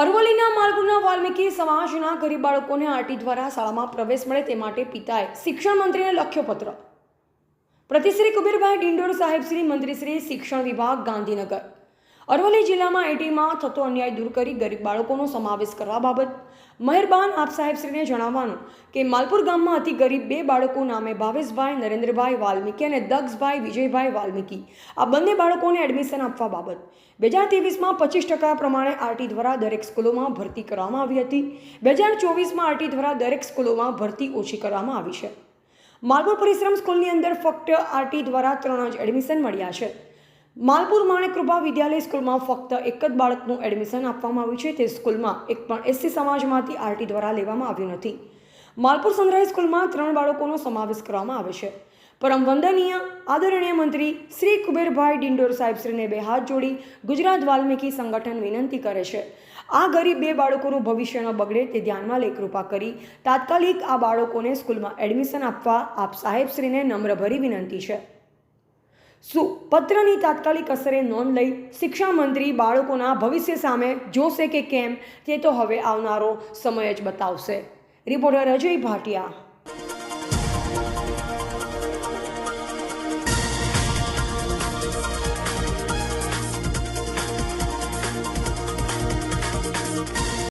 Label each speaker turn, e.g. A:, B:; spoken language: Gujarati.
A: અરવલ્લીના માલપુરના વાલ્મીકી સમાજના ગરીબ બાળકોને આરટી દ્વારા શાળામાં પ્રવેશ મળે તે માટે પિતાએ શિક્ષણ મંત્રીને લખ્યો પત્ર. પ્રતિશ્રી કુબીરભાઈ ડિંડોર સાહેબ શ્રી મંત્રી શ્રી શિક્ષણ વિભાગ ગાંધીનગર. અરવલ્લી જિલ્લામાં આઈટીમાં થતો અન્યાય દૂર કરી ગરીબ બાળકોનો સમાવેશ કરવા બાબત. મહેરબાન આપ સાહેબશ્રીને જણાવવાનું કે માલપુર ગામમાં અતિ ગરીબ બે બાળકો નામે ભાવેશભાઈ, નરેન્દ્રભાઈ વાલ્મીકી અને દક્ષભાઈ વિજયભાઈ વાલ્મીકી. આ બંને બાળકોને એડમિશન આપવા બાબત. બે હજાર ત્રેવીસમાં પચીસ ટકા પ્રમાણે આરટી દ્વારા દરેક સ્કૂલોમાં ભરતી કરવામાં આવી હતી. બે હજાર ચોવીસમાં આરટી દ્વારા દરેક સ્કૂલોમાં ભરતી ઓછી કરવામાં આવી છે. માલપુર પરિશ્રમ સ્કૂલની અંદર ફક્ત આરટી દ્વારા ત્રણ જ એડમિશન મળ્યા છે. માલપુર માણેકૃપા વિદ્યાલય સ્કૂલમાં ફક્ત એક જ બાળકનું એડમિશન આપવામાં આવ્યું છે. તે સ્કૂલમાં એક પણ એસસી સમાજમાંથી આરટી દ્વારા લેવામાં આવ્યું નથી. માલપુર સંગ્રહ સ્કૂલમાં ત્રણ બાળકોનો સમાવેશ કરવામાં આવે છે. પરમ વંદનીય આદરણીય મંત્રી શ્રી કુબેરભાઈ ડિંડોર સાહેબશ્રીને બે હાથ જોડી ગુજરાત વાલ્મીકી સંગઠન વિનંતી કરે છે. આ ગરીબ બે બાળકોનું ભવિષ્ય ન બગડે તે ધ્યાનમાં લઈ કૃપા કરી તાત્કાલિક આ બાળકોને સ્કૂલમાં એડમિશન આપવા આપ સાહેબશ્રીને નમ્રભરી વિનંતી છે. શું પત્રની તાત્કાલિક અસરે નોંધ લઈ શિક્ષણમંત્રી બાળકોના ભવિષ્ય સામે જોશે કે કેમ તે તો હવે આવનારો સમય જ બતાવશે. રિપોર્ટર અજય ભાટિયા.